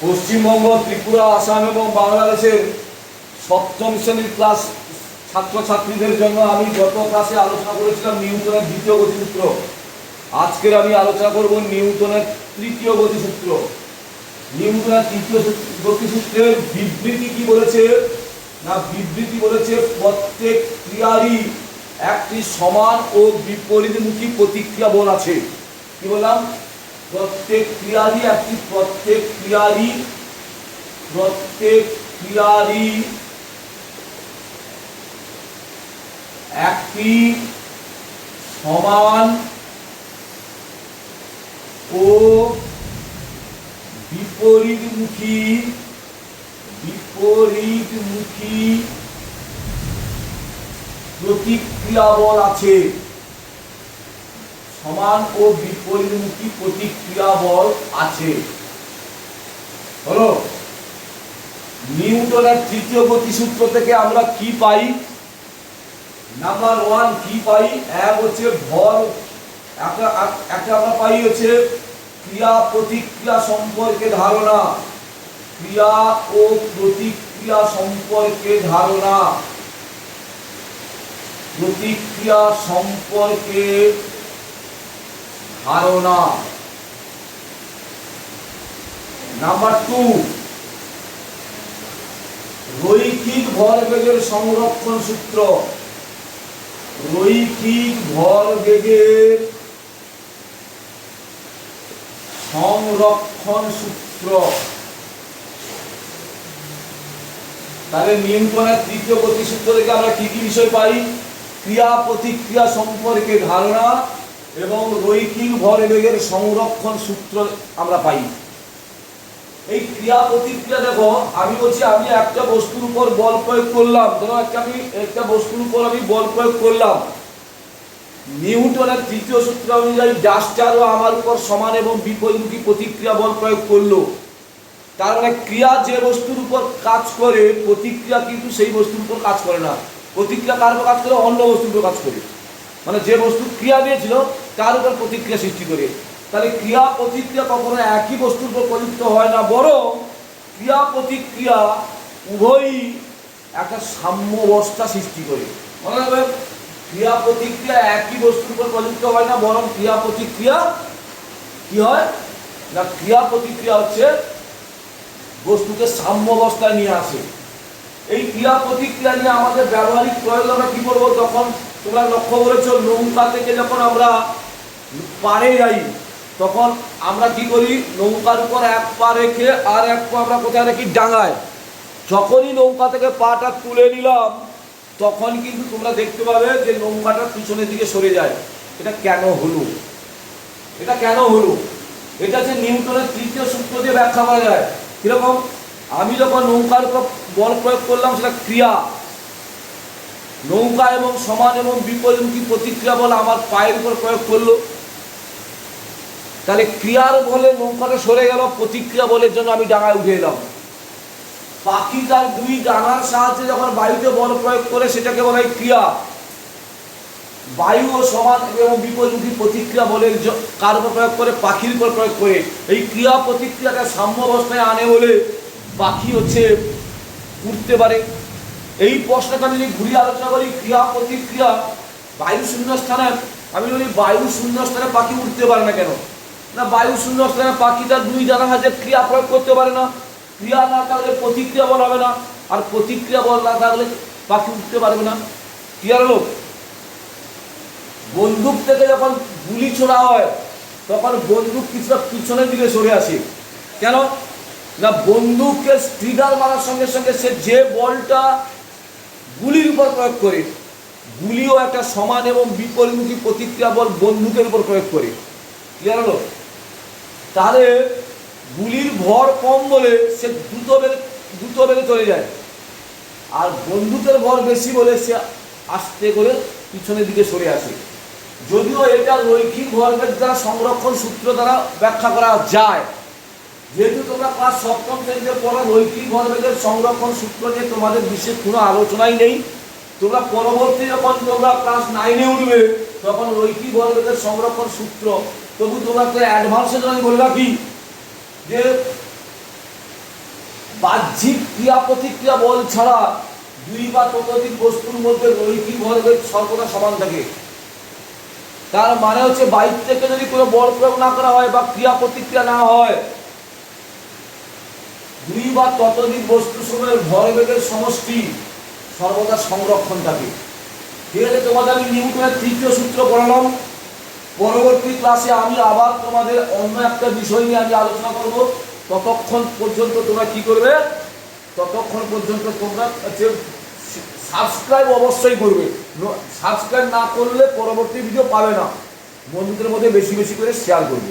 পশ্চিমবঙ্গ, ত্রিপুরা, আসাম এবং বাংলাদেশের সপ্তম শ্রেণির ক্লাস ছাত্রছাত্রীদের জন্য আমি গত ক্লাসে আলোচনা করেছিলাম নিউটনের দ্বিতীয় গতিসূত্র। আজকের আমি আলোচনা করব নিউটনের তৃতীয় গতিসূত্র। নিউটনের তৃতীয় সূত্র- গতিসূত্রের বিবৃতি কি বলেছে? না, বিবৃতি বলেছে প্রত্যেক ক্রিয়ারই একটি সমান ও বিপরীতমুখী প্রতিক্রিয়া বল আছে। কি বললাম? প্রত্যেক ক্রিয়ারই একটি, প্রত্যেক ক্রিয়ারই প্রত্যেক ক্রিয়ারই একটি সমান ও বিপরীতমুখী বিপরীতমুখী প্রতিক্রিয়া বল আছে। সমান ও বিপরীতমুখী প্রতিক্রিয়া বল আছে। হলো, নিউটনের তৃতীয় গতিসূত্র থেকে আমরা কি পাই? নাম্বার ওয়ান কি পাই? এক হচ্ছে ভর একটা আমরা পাই হচ্ছে ক্রিয়া প্রতিক্রিয়া সম্পর্কে ধারণা। ক্রিয়া ও প্রতিক্রিয়া সম্পর্কে ধারণা। প্রতিক্রিয়া সম্পর্কে ধারণা নাম্বার টু রৈখিক ভরবেগের সংরক্ষণ সূত্র। রৈখিক ভরবেগের সংরক্ষণ সূত্র। তাহলে নিউটনের তৃতীয় গতিসূত্র থেকে আমরা কি কি বিষয় পাই? ক্রিয়া প্রতিক্রিয়া সম্পর্কে ধারণা এবং রৈখিক ভরবেগের সংরক্ষণ সূত্র আমরা পাই। এই ক্রিয়া প্রতিক্রিয়া দেখো, আমি বলছি, আমি একটা বস্তুর উপর বল প্রয়োগ করলাম। ধরো একটা আমি একটা বস্তুর উপর আমি বল প্রয়োগ করলাম। নিউটনের তৃতীয় সূত্র অনুযায়ী ডাস্টারও আমার উপর সমান এবং বিপরীতমুখী প্রতিক্রিয়া বল প্রয়োগ করল। তার মানে ক্রিয়া যে বস্তুর উপর কাজ করে, প্রতিক্রিয়া কিন্তু সেই বস্তুর উপর কাজ করে না। প্রতিক্রিয়া কার কাজ করে? অন্য বস্তুর উপর কাজ করে। মানে যে বস্তু ক্রিয়া দিয়েছিল, তার উপর প্রতিক্রিয়া সৃষ্টি করে। তাহলে ক্রিয়া প্রতিক্রিয়া কখনো একই বস্তুর উপর প্রযুক্ত হয় না, বরং ক্রিয়া প্রতিক্রিয়া উভয়ই একটা সাম্য অবস্থা সৃষ্টি করে। মনে রাখবেন ক্রিয়া প্রতিক্রিয়া একই বস্তুর উপর প্রযুক্ত হয় না, বরং ক্রিয়া প্রতিক্রিয়া কি হয়? না, ক্রিয়া প্রতিক্রিয়া হচ্ছে বস্তুকে সাম্য অবস্থায় নিয়ে আসে। এই ক্রিয়া প্রতিক্রিয়া নিয়ে আমাদের ব্যবহারিক প্রয়োগ আমরা কি করব যখন তোমরা লক্ষ্য করেছ, নৌকা থেকে যখন আমরা পাড়ে যাই, তখন আমরা কি করি? নৌকার উপর এক পা রেখে আর এক পা আমরা কোথায় রাখি? ডাঙায়। যখনই নৌকা থেকে পাটা তুলে নিলাম, তখন কিন্তু তোমরা দেখতে পাবে যে নৌকাটা পিছনের দিকে সরে যায়। এটা কেন হলো? এটা কেন হলো? এটা যে নিউটনের তৃতীয় সূত্র দিয়ে ব্যাখ্যা করা যায়। কীরকম? আমি যখন নৌকার উপর বল প্রয়োগ করলাম, সেটা ক্রিয়া। নৌকা এবং সমান এবং বিপরীতমুখী প্রতিক্রিয়া বল আমার পায়ের উপর প্রয়োগ করল? তাহলে ক্রিয়ার বলে নৌকাটা সরে গেল, প্রতিক্রিয়া বলের জন্য আমি ডাঙায় উঠে এলাম। পাখি তার দুই ডানার সাহায্যে যখন বায়ুতে বল প্রয়োগ করে, সেটাকে বলা হয় ক্রিয়া। বায়ু ও সমান এবং বিপরীতমুখী প্রতিক্রিয়া বলের জ- কার উপর প্রয়োগ করে? পাখির উপর প্রয়োগ করে। এই ক্রিয়া প্রতিক্রিয়াটা সাম্য অবস্থায় আনে বলে পাখি হচ্ছে উঠতে পারে। এই প্রশ্নটা আমি যদি ঘুরিয়ে আলোচনা করি, ক্রিয়া প্রতিক্রিয়া। বায়ু শূন্য স্থানে আমি বলি বায়ু শূন্য স্থানে পাখি উঠতে পারে না কেন? না, বায়ু শূন্য স্থানে পাখি তার দুই জানা হাতে ক্রিয়া প্রয়োগ করতে পারে না। ক্রিয়া না থাকলে প্রতিক্রিয়া বল হবে না, আর প্রতিক্রিয়া বল না থাকলে পাখি উঠতে পারবে না। ক্লিয়ার হলো বন্দুক থেকে যখন গুলি ছোড়া হয়, তখন বন্দুক কিছুটা পিছনের দিকে সরে আসে। কেন? না, বন্দুককে স্ট্রিগার মারার সঙ্গে সঙ্গে সে যে বলটা গুলির উপর প্রয়োগ করে, গুলিও একটা সমান এবং বিপরীতমুখী প্রতিক্রিয়া বল বন্দুকের উপর প্রয়োগ করে। ক্লিয়ার হলো? তাহলে গুলির ভর কম বলে সে দ্রুত বেগে দ্রুত বেগে চলে যায়। আর বন্দুকের ভর বেশি বলে সে আস্তে করে পিছনের দিকে সরে আসে। যদিও এটা রৈখিক ভরবেগ দ্বারা সংরক্ষণ সূত্র দ্বারা ব্যাখ্যা করা যায়। যেহেতু তোমরা ক্লাস সপ্তম শ্রেণীতে পড়ো, রৈখিক ভরবেগের সংরক্ষণ সূত্র নিয়ে তোমাদের বিশেষ কোনো আলোচনাই নেই। তোমরা পরবর্তী যখন তোমরা ক্লাস নাইনে উঠবে, তখন রৈখিক ভরবেগের সংরক্ষণ সূত্র, তবু তোমরা তো অ্যাডভান্সের জন্য আমি বলে রাখি যে বাহ্যিক ক্রিয়া প্রতিক্রিয়া বল ছাড়া দুই বা ততোধিক বস্তুর মধ্যে রৈখিক ভরবেগ সর্বদা সমান থাকে। তার মানে হচ্ছে বাইর থেকে যদি কোনো বল প্রয়োগ না করা হয় বা ক্রিয়া প্রতিক্রিয়া না হয় দুই বা ততোধিক বস্তু সময়ের ভরবেগের সমষ্টি সর্বদা সংরক্ষণ থাকে ঠিক আছে তোমাদের আমি নিউটনের তৃতীয় সূত্র পড়ালাম পরবর্তী ক্লাসে আমি আবার তোমাদের অন্য একটা বিষয় নিয়ে আমি আলোচনা করব। ততক্ষণ পর্যন্ত তোমরা কি করবে? ততক্ষণ পর্যন্ত তোমরা সাবস্ক্রাইব অবশ্যই করবে। সাবস্ক্রাইব না করলে পরবর্তী ভিডিও পাবে না। বন্ধুদের মধ্যে বেশি বেশি করে শেয়ার করবে।